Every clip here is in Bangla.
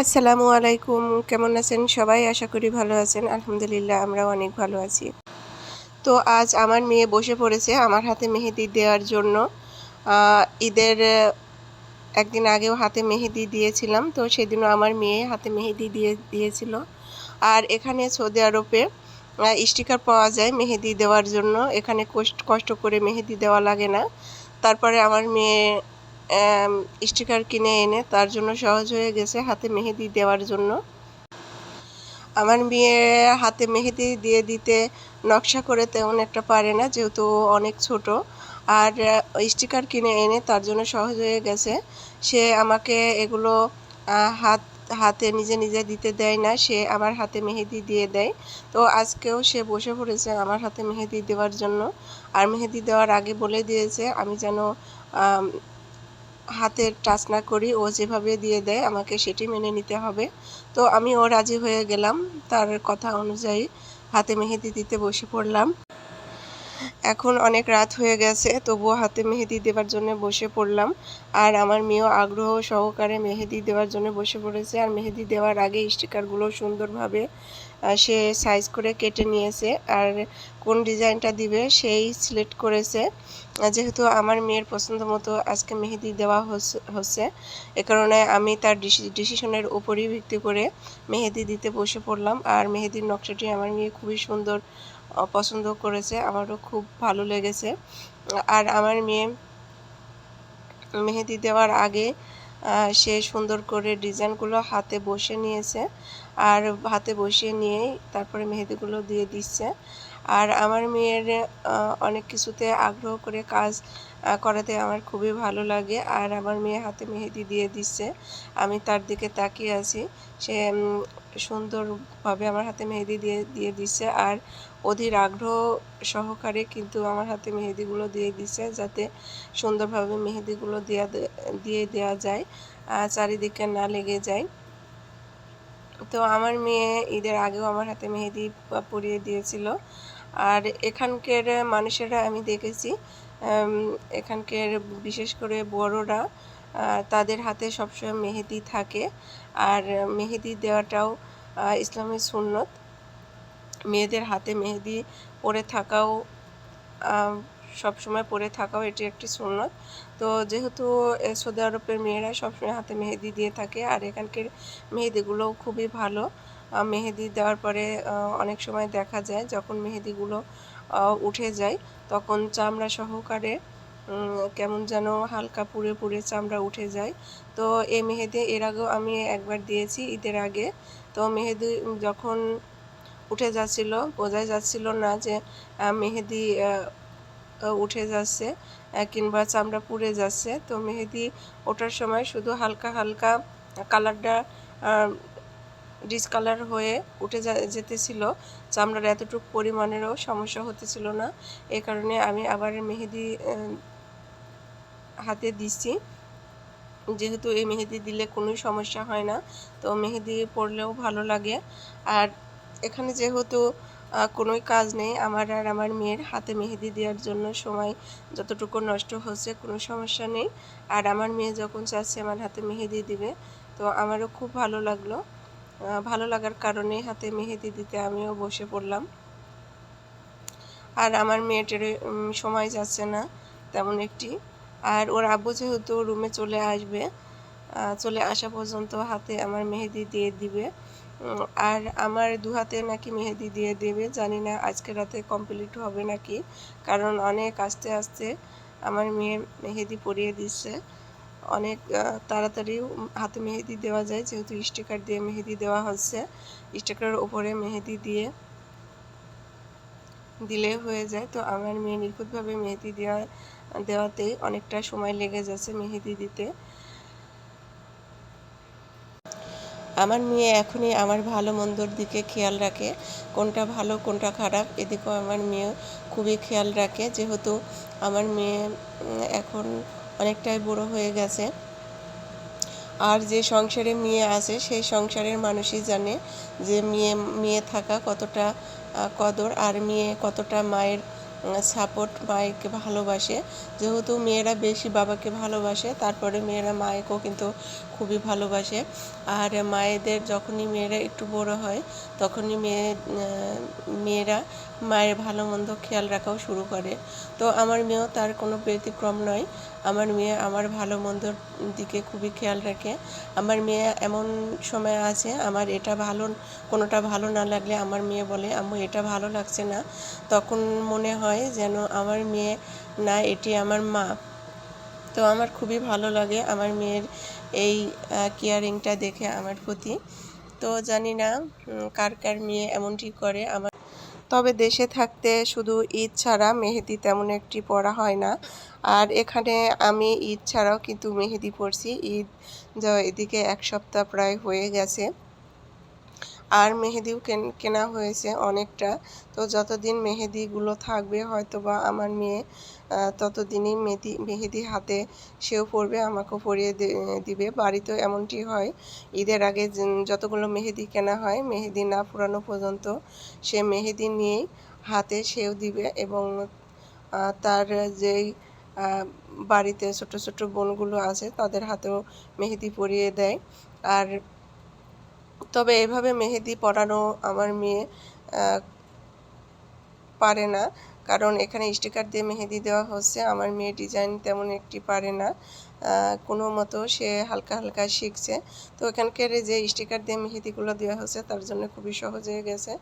আসসালামু আলাইকুম, কেমন আছেন সবাই? আশা করি ভালো আছেন। আলহামদুলিল্লাহ, আমরাও অনেক ভালো আছি। তো আজ আমার মেয়ে বসে পড়েছে আমার হাতে মেহেদি দেওয়ার জন্য। ঈদের একদিন আগেও হাতে মেহেদি দিয়েছিলাম, তো সেদিনও আমার মেয়ে হাতে মেহেদি দিয়ে, দিয়েছিল। আর এখানে সৌদি আরবে স্টিকার পাওয়া যায় মেহেদি দেওয়ার জন্য। এখানে কষ্ট কষ্ট করে মেহেদি দেওয়া লাগে না। তারপরে আমার মেয়ে স্টিকার কিনে এনে তার জন্য সহজ হয়ে গেছে হাতে মেহেদি দেওয়ার জন্য। আমার মেয়ে হাতে মেহেদি দিয়ে দিতে নকশা করে তেমন একটা পারে না, যেহেতু অনেক ছোট। আর স্টিকার কিনে এনে তার জন্য সহজ হয়ে গেছে। সে আমাকে এগুলো হাত, হাতে নিজে নিজে দিতে দেয় না, সে আমার হাতে মেহেদি দিয়ে দেয়। তো আজকেও সে বসে পড়েছে আমার হাতে মেহেদি দেওয়ার জন্য। আর মেহেদি দেওয়ার আগে বলে দিয়েছে, আমি যেন হাতের টাচ না করি, ও যেভাবে দিয়ে দেয় আমাকে সেটি মেনে নিতে হবে। তো আমি ও রাজি হয়ে গেলাম। তার কথা অনুযায়ী হাতে মেহেদি দিতে বসে পড়লাম। এখন অনেক রাত হয়ে গেছে, তবুও হাতে মেহেদি দেওয়ার জন্য বসে পড়লাম। আর আমার মেয়েও আগ্রহ সহকারে মেহেদি দেওয়ার জন্য বসে পড়েছে। আর মেহেদি দেওয়ার আগে স্টিকারগুলো সুন্দরভাবে সে সাইজ করে কেটে নিয়েছে। আর কোন ডিজাইনটা দিবে সেই সিলেক্ট করেছে। যেহেতু আমার মেয়ের পছন্দ মতো আজকে মেহেদি দেওয়া হচ্ছে- এ কারণে আমি তার ডিসিশনের উপরই ভিত্তি করে মেহেদি দিতে বসে পড়লাম। আর মেহেদির নকশাটি আমার মেয়ে খুবই সুন্দর পছন্দ করেছে। আমারও খুব ভালো লেগেছে। আর আমার মেয়ে মেহেদি দেওয়ার আগে সে সুন্দর করে ডিজাইনগুলো হাতে বসে নিয়েছে। আর হাতে বসিয়ে নিয়েই তারপরে মেহেদিগুলো দিয়ে দিচ্ছে। আর আমার মেয়ের অনেক কিছুতে আগ্রহ করে কাজ করাতে আমার খুবই ভালো লাগে। আর আমার মেয়ে হাতে মেহেদি দিয়ে দিচ্ছে। আমি তার দিকে তাকিয়ে আছি। সে সুন্দরভাবে আমার হাতে মেহেদি দিয়ে দিয়ে দিচ্ছে। আর অধীর আগ্রহ সহকারে কিন্তু আমার হাতে মেহেদিগুলো দিয়ে দিচ্ছে যাতে সুন্দরভাবে মেহেদিগুলো দেওয়া দিয়ে দেওয়া যায় চারিদিকে না লেগে যায়। তো আমার মেয়ে ঈদের আগেও আমার হাতে মেহেদি পরিয়ে দিয়েছিল। আর এখানকার মানুষেরা আমি দেখেছি এখানকার বিশেষ করে বড়রা তাদের হাতে সবসময় মেহেদি থাকে আর মেহেদি দেওয়াটাও ইসলামের সুন্নত। মেয়েদের হাতে মেহেদি পরে থাকাও সবসময় পরে থাকাও এটি একটি সুন্নত। তো যেহেতু সৌদি আরবের মেয়েরা সবসময় হাতে মেহেদি দিয়ে থাকে আর এখানকার মেহেদিগুলোও খুবই ভালো। মেহেদি দেওয়ার পরে অনেক সময় দেখা যায় যখন মেহেদিগুলো উঠে যায়, তখন চামড়া সহকারে কেমন যেন হালকা পুড়ে পুড়ে চামড়া উঠে যায়। তো এই মেহেদি এর আগেও আমি একবার দিয়েছি ঈদের আগে। তো মেহেদি যখন উঠে যাচ্ছিল, বোঝাই যাচ্ছিল না যে মেহেদি উঠে যাচ্ছে কিংবা চামড়া পুড়ে যাচ্ছে। তো মেহেদি ওঠার সময় শুধু হালকা হালকা কালারটা ডিসকালার হয়ে উঠে যেতেছিল। চামড়ার এতটুকু পরিমাণেরও সমস্যা হতেছিল না। এ কারণে আমি আবার মেহেদি হাতে দিচ্ছি যেহেতু এই মেহেদি দিলে কোনো সমস্যা হয় না। তো মেহেদি পরলেও ভালো লাগে। আর এখানে যেহেতু কোনোই কাজ নেই, আমার আর আমার মেয়ের হাতে মেহেদি দেওয়ার জন্য সময় যতটুকু নষ্ট হচ্ছে, কোনো সমস্যা নেই। আর আমার মেয়ে যখন চাচ্ছে আমার হাতে মেহেদি দিবে, তো আমারও খুব ভালো লাগল। ভালো লাগার কারণে হাতে মেহেদি দিতে আমিও বসে পড়লাম। আর আমার মেয়েটার সময় যাচ্ছে না, তেমন একটি। আর ওর আব্বু যেহেতু রুমে চলে আসবে চলে আসা পর্যন্ত হাতে আমার মেহেদি দিয়ে দিবে। আর আমার দু হাতে নাকি মেহেদি দিয়ে দেবে, জানি না আজকে রাতে কমপ্লিট হবে নাকি, কারণ অনেক আস্তে আস্তে আমার মেয়ে মেহেদি পরিয়ে দিচ্ছে। অনেক তাড়াতাড়ি হাতে মেহেদি দেওয়া যায়, যেহেতু স্টিকার দিয়ে মেহেদি দেওয়া হচ্ছে। স্টিকারের ওপরে মেহেদি দিয়ে দিলে হয়ে যায়। তো আমার মেয়ে নিখুঁতভাবে মেহেদি দেওয়া, দেওয়াতেই অনেকটা সময় লেগে যাচ্ছে মেহেদি দিতে। আমার মেয়ে এখনই আমার ভালো মন্দর দিকে খেয়াল রাখে, কোনটা ভালো, কোনটা খারাপ, এদিকেও আমার মেয়ে খুবই খেয়াল রাখে। যেহেতু আমার মেয়ে এখন অনেকটাই বড় হয়ে গেছে। আর যে সংসারে মেয়ে আছে, সেই সংসারের মানুষই জানে যে মেয়ে মেয়ে থাকা কতটা কদর আর মেয়ে কতটা মায়ের সাপোর্ট মায়েকে ভালোবাসে। যেহেতু মেয়েরা বেশি বাবাকে ভালোবাসে, তারপরে মেয়েরা মায়েকেও কিন্তু খুবই ভালোবাসে। আর মায়েদের যখনই মেয়েরা একটু বড় হয় তখনই মেয়ে মেয়েরা মায়ের ভালো মন্দ খেয়াল রাখাও শুরু করে। তো আমার মেয়েও তার কোনো ব্যতিক্রম নয়। আমার মেয়ে আমার ভালো মন্দর দিকে খুবই খেয়াল রাখে। আমার মেয়ে এমন সময় আছে, আমার এটা ভালো, কোনোটা ভালো না লাগলে আমার মেয়ে বলে, আম্মু, এটা ভালো লাগছে না। তখন মনে হয় যেন আমার মেয়ে, না, এটি আমার মা। তো আমার খুবই ভালো লাগে আমার মেয়ের এই কেয়ারিংটা দেখে আমার প্রতি। তো জানি না কার কার মেয়ে এমনটি করে আমার। তবে দেশে থাকতে শুধু ঈদ ছাড়া মেহেদি তেমন একটি পড়া হয় না। আর এখানে আমি ঈদ ছাড়াও কিন্তু মেহেদি পড়ছি ঈদ এদিকে এক সপ্তাহ প্রায় হয়ে গেছে। আর মেহেদিও কেন- হয়েছে অনেকটা। তো যতদিন মেহেদিগুলো থাকবে হয়তো বা আমার মেয়ে ততদিনই মেহেদি মেহেদি হাতে সেও পরবে, আমাকেও পরিয়ে দিবে। বাড়িতেও এমনটি হয়, ঈদের আগে যতগুলো মেহেদি কেনা হয়, মেহেদি না পুরানো পর্যন্ত সে মেহেদি নিয়েই হাতে সেও দিবে এবং তার যেই বাড়িতে ছোট ছোট বোনগুলো আছে, তাদের হাতেও মেহেদি পরিয়ে দেয়। আর তবে এভাবে মেহেদি পরানো আমার মেয়ে পারে না। কারণ এখানে স্টিকার দিয়ে মেহেদি দেওয়া হচ্ছে। আমার মেয়ে ডিজাইন তেমন একটি পারে না। কোনো মতো সে হালকা হালকা শিখছে। তো এখানকার যে স্টিকার দিয়ে মেহেদিগুলো দেওয়া হচ্ছে, তার জন্য খুবই সহজ হয়ে গেছে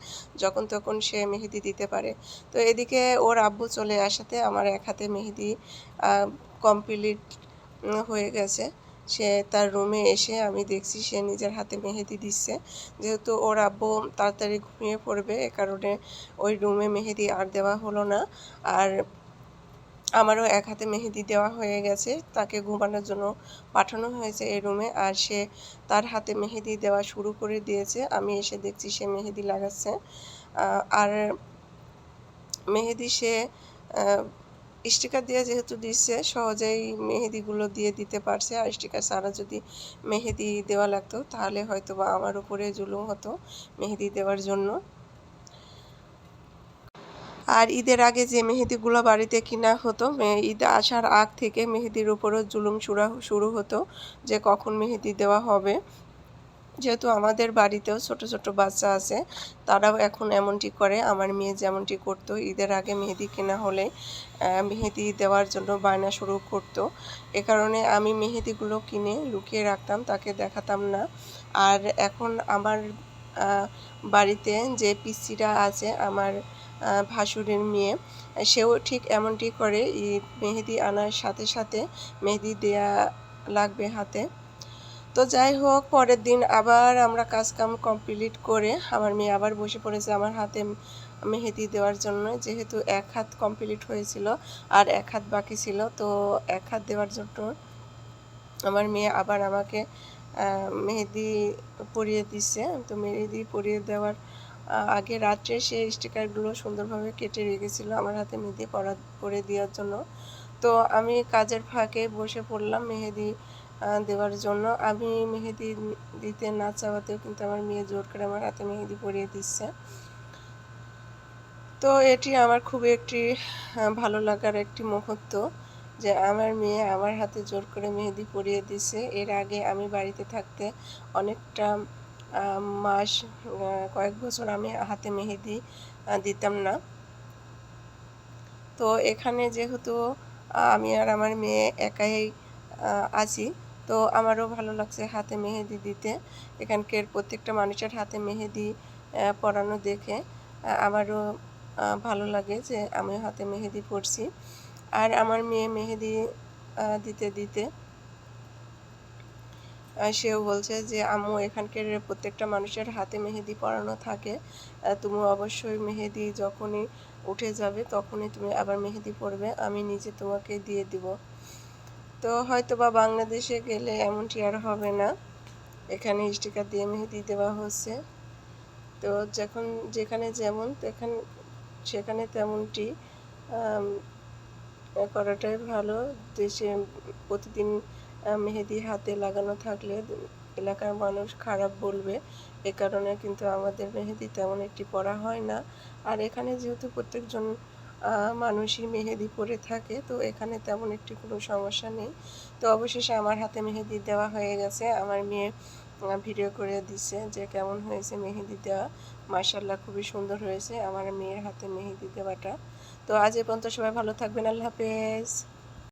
যখন তখন সে মেহেদি দিতে পারে। তো এদিকে ওর আব্বু চলে আসাতে আমার এক হাতে মেহেদি কমপ্লিট হয়ে গেছে। সে তার রুমে এসে আমি দেখছি সে নিজের হাতে মেহেদি দিচ্ছে। যেহেতু ওর আব্বু তাড়াতাড়ি ঘুমিয়ে পড়বে, এ কারণে ওই রুমে মেহেদি আর দেওয়া হলো না। আর আমারও এক হাতে মেহেদি দেওয়া হয়ে গেছে, তাকে ঘুমানোর জন্য পাঠানো হয়েছে এই রুমে আর সে তার হাতে মেহেদি দেওয়া শুরু করে দিয়েছে। আমি এসে দেখছি সে মেহেদি লাগাচ্ছে। আর মেহেদি সে স্টিকার দিয়ে যেহেতু দিচ্ছে সহজেই মেহেদিগুলো দিয়ে দিতে পারছে। আর স্টিকার ছাড়া যদি মেহেদি দেওয়া লাগতো, তাহলে হয়তো বা আমার উপরে জুলুম হতো মেহেদি দেওয়ার জন্য। আর ঈদের আগে যে মেহেদিগুলো বাড়িতে কিনা হতো ঈদ আসার আগ থেকে মেহেদির উপরও জুলুম শুরা, শুরু হতো যে কখন মেহেদি দেওয়া হবে। যেহেতু আমাদের বাড়িতেও ছোট ছোট বাচ্চা আছে, তারাও এখন এমনটি করে। আমার মেয়ে যেমনটি করতো, ঈদের আগে মেহেদি কেনা হলে মেহেদি দেওয়ার জন্য বায়না শুরু করতো। এ কারণে আমি মেহেদিগুলো কিনে লুকিয়ে রাখতাম, তাকে দেখাতাম না। আর এখন আমার বাড়িতে যে পিসিরা আছে, আমার ভাসুরের মেয়ে, সেও ঠিক এমনটি করে, ঈদ মেহেদি আনার সাথে সাথে মেহেদি দেয়া লাগবে হাতে। তো যাই হোক, পরের দিন আবার আমরা কাজকাম কমপ্লিট করে আমার মেয়ে আবার বসে পড়েছে আমার হাতে মেহেদি দেওয়ার জন্য, যেহেতু এক হাত কমপ্লিট হয়েছিল আর এক হাত বাকি ছিল, তো এক হাত দেওয়ার জন্য আমার মেয়ে আবার আমাকে মেহেদি পরিয়ে দিচ্ছে তো মেহেদি পরিয়ে দেওয়ার আগে রাত্রে সে স্টিকারগুলো সুন্দরভাবে কেটে রেখেছিল আমার হাতে মেহেদি পরা করে দেওয়ার জন্য। তো আমি কাজের ফাঁকে বসে পড়লাম মেহেদি দেওয়ার জন্য। আমি মেহেদি দিতে না চাওয়াতেও কিন্তু আমার মেয়ে জোর করে আমার হাতে মেহেদি পরিয়ে দিচ্ছে। তো এটি আমার খুবই একটি ভালো লাগার একটি মুহূর্ত যে আমার মেয়ে আমার হাতে জোর করে মেহেদি পরিয়ে দিছে। এর আগে আমি বাড়িতে থাকতে অনেকটা মাস কয়েক বছর আমি হাতে মেহেদি দিতাম না। তো এখানে যেহেতু আমি আর আমার মেয়ে একাই আছি তো আমারও ভালো লাগছে হাতে মেহেদি দিতে। এখানকার প্রত্যেকটা মানুষের হাতে মেহেদি পরানো দেখে। আমারও ভালো লাগে যে আমি হাতে মেহেদি পরছি। আর আমার মেয়ে মেহেদি দিতে দিতে সেও বলছে যে, আম্মু, এখানকার প্রত্যেকটা মানুষের হাতে মেহেদি পরানো থাকে। তুমি অবশ্যই মেহেদি যখনই উঠে যাবে, তখনই তুমি আবার মেহেদি পরবে। আমি নিজে তোমাকে দিয়ে দিব। তো হয়তো বা বাংলাদেশে গেলে এমনটি আর হবে না। এখানে স্টিকার দিয়ে মেহেদি দেওয়া হচ্ছে। তো যখন যেখানে যেমন তেখান সেখানে তেমনটি করাটাই ভালো। দেশে প্রতিদিন মেহেদি হাতে লাগানো থাকলে এলাকার মানুষ খারাপ বলবে। এ কারণে কিন্তু আমাদের মেহেদি তেমন একটি পরা হয় না। আর এখানে যেহেতু প্রত্যেকজন মানুষই মেহেদি পরে থাকে, তো এখানে তেমন একটি কোনো সমস্যা নেই। তো অবশেষে আমার হাতে মেহেদি দেওয়া হয়ে গেছে। আমার মেয়ে ভিডিও করে দিছে যে কেমন হয়েছে মেহেদি দেওয়া। মার্শাল্লাহ খুবই সুন্দর হয়েছে। আমার মেয়ের হাতে মেহেদি দেওয়াটা। তো আজ এ পর্যন্ত সবাই ভালো থাকবেন। আল্লাহ হাফেজ।